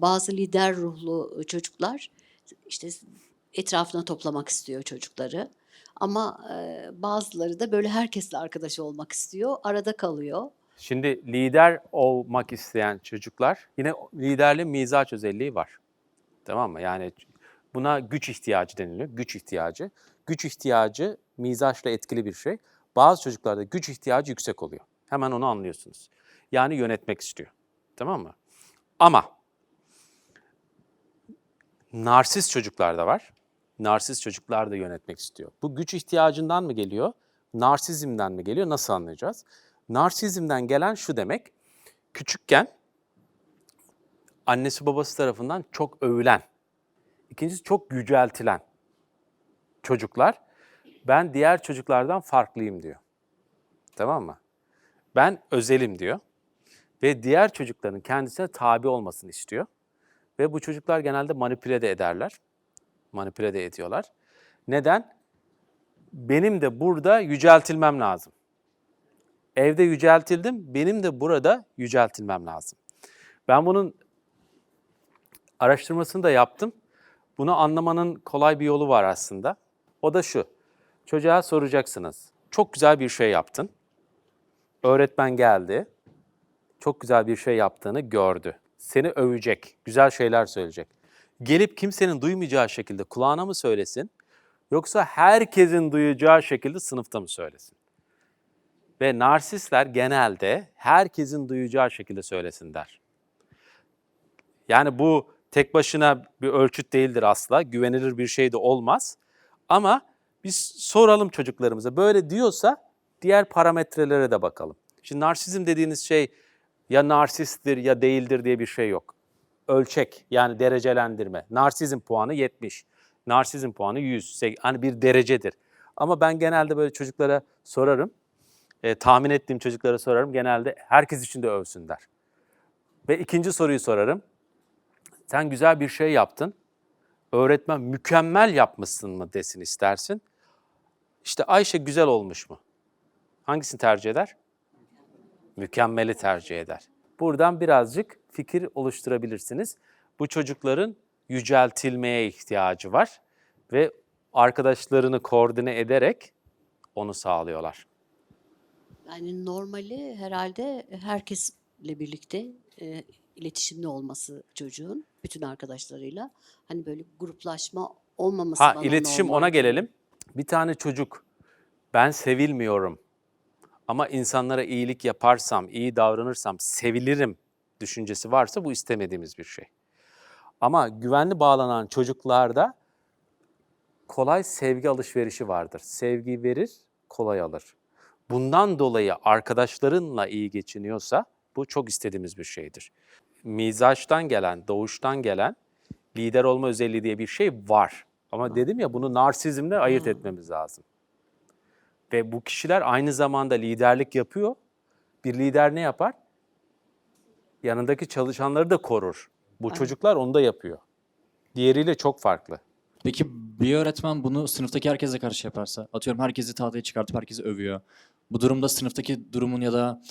Bazı lider ruhlu çocuklar işte etrafına toplamak istiyor çocukları. Ama bazıları da böyle herkesle arkadaş olmak istiyor. Arada kalıyor. Şimdi lider olmak isteyen çocuklar yine liderliğin mizaç özelliği var. Tamam mı? Yani buna güç ihtiyacı deniliyor. Güç ihtiyacı. Güç ihtiyacı mizaçla etkili bir şey. Bazı çocuklarda güç ihtiyacı yüksek oluyor. Hemen onu anlıyorsunuz. Yani yönetmek istiyor. Tamam mı? Ama narsist çocuklar da var. Narsist çocuklar da yönetmek istiyor. Bu güç ihtiyacından mı geliyor? Narsizmden mi geliyor? Nasıl anlayacağız? Narsizmden gelen şu demek. Küçükken annesi babası tarafından çok övülen, ikincisi çok yüceltilen çocuklar ben diğer çocuklardan farklıyım diyor. Tamam mı? Ben özelim diyor. Ve diğer çocukların kendisine tabi olmasını istiyor. Ve bu çocuklar genelde manipüle de ederler. Manipüle de ediyorlar. Neden? Benim de burada yüceltilmem lazım. Evde yüceltildim, benim de burada yüceltilmem lazım. Ben bunun araştırmasını da yaptım. Bunu anlamanın kolay bir yolu var aslında. O da şu. Çocuğa soracaksınız. Çok güzel bir şey yaptın. Öğretmen geldi. Çok güzel bir şey yaptığını gördü. Seni övecek, güzel şeyler söyleyecek. Gelip kimsenin duymayacağı şekilde kulağına mı söylesin? Yoksa herkesin duyacağı şekilde sınıfta mı söylesin? Ve narsistler genelde herkesin duyacağı şekilde söylesin der. Yani bu tek başına bir ölçüt değildir asla. Güvenilir bir şey de olmaz. Ama biz soralım çocuklarımıza. Böyle diyorsa diğer parametrelere de bakalım. Şimdi narsizm dediğiniz şey ya narsisttir ya değildir diye bir şey yok. Ölçek yani derecelendirme. Narsizm puanı 70. Narsizm puanı 100. Hani bir derecedir. Ama ben genelde böyle çocuklara sorarım. E, tahmin ettiğim çocuklara sorarım. Genelde herkes için de övsünler. Ve ikinci soruyu sorarım. Sen güzel bir şey yaptın. Öğretmen mükemmel yapmışsın mı desin istersin. İşte Ayşe güzel olmuş mu? Hangisini tercih eder? Mükemmeli tercih eder. Buradan birazcık fikir oluşturabilirsiniz. Bu çocukların yüceltilmeye ihtiyacı var ve arkadaşlarını koordine ederek onu sağlıyorlar. Yani normali herhalde herkesle birlikte e, iletişimli olması çocuğun bütün arkadaşlarıyla. Hani böyle gruplaşma olmaması Ha bana iletişim normal ona gelelim. Bir tane çocuk ben sevilmiyorum ama insanlara iyilik yaparsam, iyi davranırsam sevilirim düşüncesi varsa bu istemediğimiz bir şey. Ama güvenli bağlanan çocuklarda kolay sevgi alışverişi vardır. Sevgi verir, kolay alır. Bundan dolayı arkadaşlarınla iyi geçiniyorsa bu çok istediğimiz bir şeydir. Mizaçtan gelen, doğuştan gelen lider olma özelliği diye bir şey var. Ama dedim ya bunu narsizmle ayırt etmemiz lazım. Ve bu kişiler aynı zamanda liderlik yapıyor. Bir lider ne yapar? Yanındaki çalışanları da korur. Bu çocuklar onu da yapıyor. Diğeriyle çok farklı. Peki bir öğretmen bunu sınıftaki herkese karşı yaparsa, atıyorum herkesi tahtaya çıkartıp herkesi övüyor. Bu durumda sınıftaki durumun ya da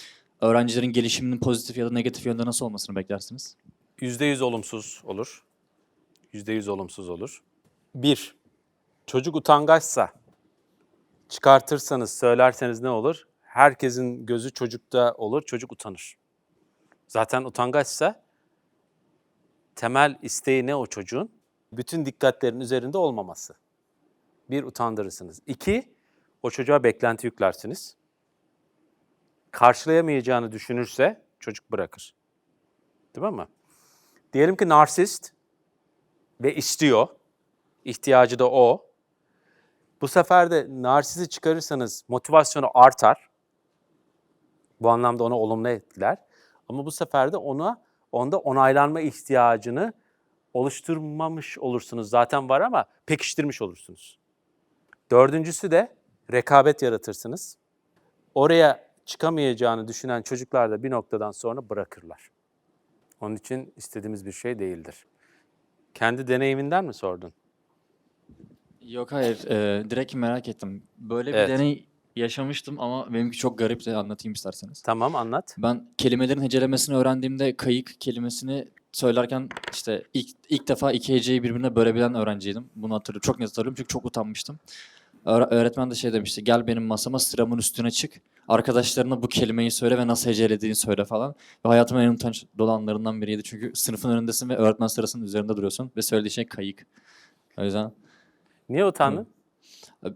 öğrencilerin gelişiminin pozitif ya da negatif yönde nasıl olmasını beklersiniz? %100 olumsuz olur. %100 olumsuz olur. Bir, çocuk utangaçsa, çıkartırsanız, söylerseniz ne olur? Herkesin gözü çocukta olur, çocuk utanır. Zaten utangaçsa temel isteği ne o çocuğun? Bütün dikkatlerin üzerinde olmaması. Bir, utandırırsınız. İki, o çocuğa beklenti yüklersiniz. Karşılayamayacağını düşünürse çocuk bırakır. Değil mi? Diyelim ki narsist ve istiyor. ihtiyacı da o. Bu sefer de narsizi çıkarırsanız motivasyonu artar. Bu anlamda ona olumlu etkiler. Ama bu sefer de ona onda onaylanma ihtiyacını oluşturmamış olursunuz. Zaten var ama pekiştirmiş olursunuz. Dördüncüsü de rekabet yaratırsınız. Oraya çıkamayacağını düşünen çocuklar da bir noktadan sonra bırakırlar. Onun için istediğimiz bir şey değildir. Kendi deneyiminden mi sordun? Yok hayır, e, direkt merak ettim. Böyle bir Evet. deney yaşamıştım ama benimki çok garip de anlatayım isterseniz. Tamam anlat. Ben kelimelerin hecelemesini öğrendiğimde kayık kelimesini söylerken işte ilk, ilk defa iki heceyi birbirine bölebilen öğrenciydim. Bunu hatırlıyorum. Çok net hatırlıyorum çünkü çok utanmıştım. Öğre- öğretmen de şey demişti. Gel benim masama sıramın üstüne çık. Arkadaşlarına bu kelimeyi söyle ve nasıl hecelediğini söyle falan. Ve hayatımın en utanç dolu anlarından biriydi. Çünkü sınıfın önündesin ve öğretmen sırasının üzerinde duruyorsun. Ve söylediği şey kayık. O yüzden Niye utandın?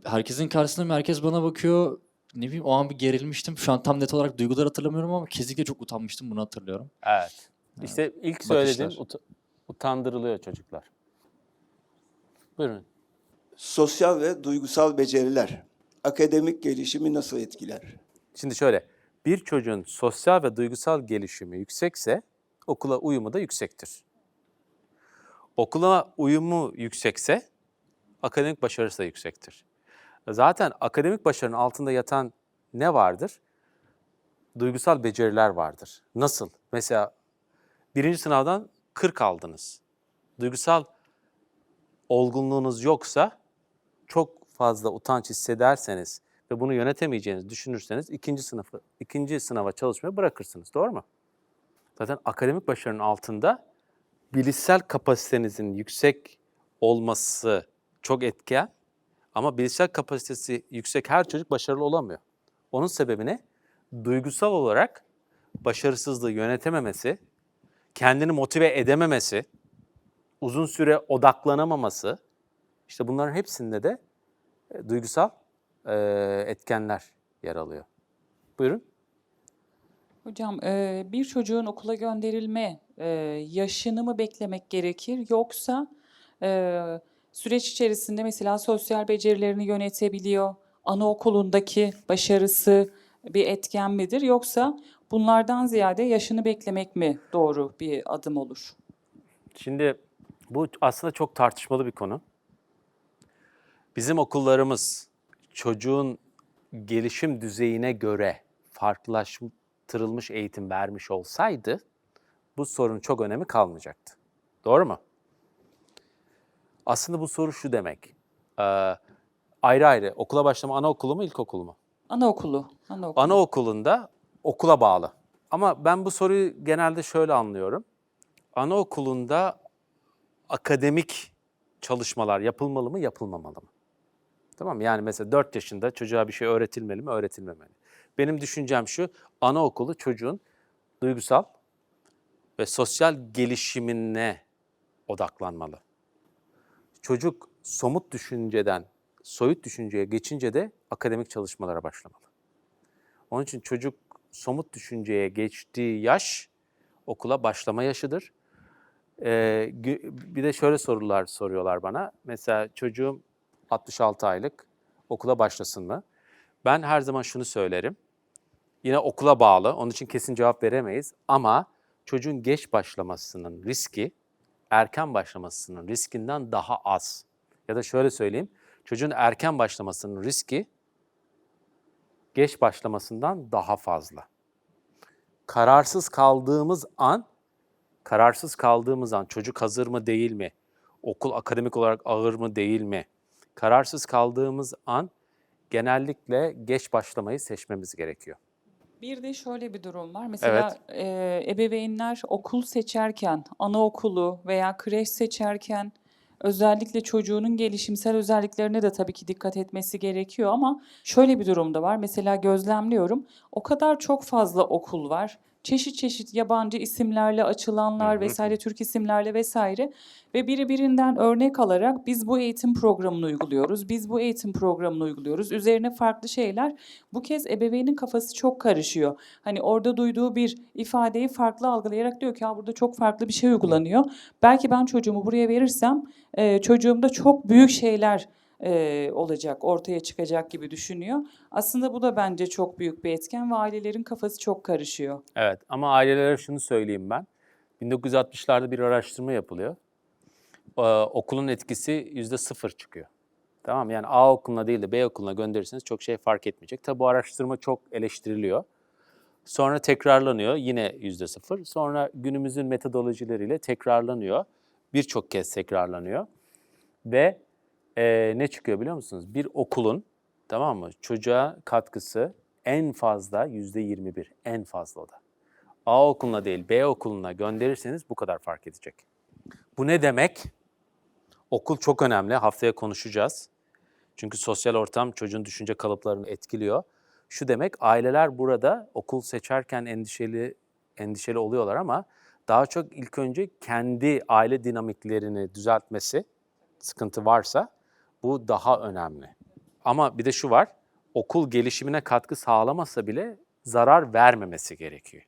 herkesin karşısında herkes bana bakıyor. Ne bileyim o an bir gerilmiştim. Şu an tam net olarak duyguları hatırlamıyorum ama kesinlikle çok utanmıştım. Bunu hatırlıyorum. Evet. İşte ilk söylediğim Bakışlar. ut- utandırılıyor çocuklar. Buyurun. Sosyal ve duygusal beceriler akademik gelişimi nasıl etkiler? Şimdi şöyle, bir çocuğun sosyal ve duygusal gelişimi yüksekse okula uyumu da yüksektir. Okula uyumu yüksekse akademik başarısı da yüksektir. Zaten akademik başarının altında yatan ne vardır? Duygusal beceriler vardır. Nasıl? Mesela birinci sınavdan 40 aldınız. Duygusal olgunluğunuz yoksa çok fazla utanç hissederseniz ve bunu yönetemeyeceğinizi düşünürseniz ikinci sınıfı ikinci sınava çalışmayı bırakırsınız. Doğru mu? Zaten akademik başarının altında bilişsel kapasitenizin yüksek olması çok etken ama bilişsel kapasitesi yüksek her çocuk başarılı olamıyor. Onun sebebi ne? Duygusal olarak başarısızlığı yönetememesi, kendini motive edememesi, uzun süre odaklanamaması, işte bunların hepsinde de e, duygusal e, etkenler yer alıyor. Buyurun. Hocam e, bir çocuğun okula gönderilme e, yaşını mı beklemek gerekir yoksa e, süreç içerisinde mesela sosyal becerilerini yönetebiliyor, anaokulundaki başarısı bir etken midir yoksa bunlardan ziyade yaşını beklemek mi doğru bir adım olur? Şimdi bu aslında çok tartışmalı bir konu. Bizim okullarımız çocuğun gelişim düzeyine göre farklılaştırılmış eğitim vermiş olsaydı bu sorunun çok önemi kalmayacaktı. Doğru mu? Aslında bu soru şu demek. Ee, ayrı ayrı okula başlama anaokulu mu ilkokulu mu? Anaokulu, anaokulu. Anaokulunda okula bağlı. Ama ben bu soruyu genelde şöyle anlıyorum. Anaokulunda akademik çalışmalar yapılmalı mı, yapılmamalı mı? Tamam mı? Yani mesela 4 yaşında çocuğa bir şey öğretilmeli mi, öğretilmemeli. Benim düşüncem şu, anaokulu çocuğun duygusal ve sosyal gelişimine odaklanmalı. Çocuk somut düşünceden soyut düşünceye geçince de akademik çalışmalara başlamalı. Onun için çocuk somut düşünceye geçtiği yaş okula başlama yaşıdır. Ee, bir de şöyle sorular soruyorlar bana. Mesela çocuğum 66 aylık okula başlasın mı? Ben her zaman şunu söylerim. Yine okula bağlı. Onun için kesin cevap veremeyiz. Ama çocuğun geç başlamasının riski erken başlamasının riskinden daha az. Ya da şöyle söyleyeyim. Çocuğun erken başlamasının riski geç başlamasından daha fazla. Kararsız kaldığımız an, kararsız kaldığımız an çocuk hazır mı değil mi? Okul akademik olarak ağır mı değil mi? Kararsız kaldığımız an genellikle geç başlamayı seçmemiz gerekiyor. Bir de şöyle bir durum var. Mesela e, ebeveynler okul seçerken, anaokulu veya kreş seçerken özellikle çocuğunun gelişimsel özelliklerine de tabii ki dikkat etmesi gerekiyor ama şöyle bir durum da var. Mesela gözlemliyorum. O kadar çok fazla okul var. Çeşit çeşit yabancı isimlerle açılanlar vesaire, Türk isimlerle vesaire ve biri birinden örnek alarak biz bu eğitim programını uyguluyoruz, biz bu eğitim programını uyguluyoruz. Üzerine farklı şeyler. Bu kez ebeveynin kafası çok karışıyor. Hani orada duyduğu bir ifadeyi farklı algılayarak diyor ki ya burada çok farklı bir şey uygulanıyor. Belki ben çocuğumu buraya verirsem e, çocuğumda çok büyük şeyler e, olacak, ortaya çıkacak gibi düşünüyor. Aslında bu da bence çok büyük bir etken ve ailelerin kafası çok karışıyor. Evet ama ailelere şunu söyleyeyim ben. 1960'larda bir araştırma yapılıyor. Ee, okulun etkisi yüzde sıfır çıkıyor. Tamam yani A okuluna değil de B okuluna gönderirseniz çok şey fark etmeyecek. Tabi bu araştırma çok eleştiriliyor. Sonra tekrarlanıyor yine yüzde sıfır. Sonra günümüzün metodolojileriyle tekrarlanıyor. Birçok kez tekrarlanıyor. Ve e, ne çıkıyor biliyor musunuz? Bir okulun Tamam mı? Çocuğa katkısı en fazla yüzde 21. En fazla o da. A okuluna değil B okuluna gönderirseniz bu kadar fark edecek. Bu ne demek? Okul çok önemli. Haftaya konuşacağız. Çünkü sosyal ortam çocuğun düşünce kalıplarını etkiliyor. Şu demek aileler burada okul seçerken endişeli endişeli oluyorlar ama daha çok ilk önce kendi aile dinamiklerini düzeltmesi sıkıntı varsa bu daha önemli. Ama bir de şu var. Okul gelişimine katkı sağlamasa bile zarar vermemesi gerekiyor.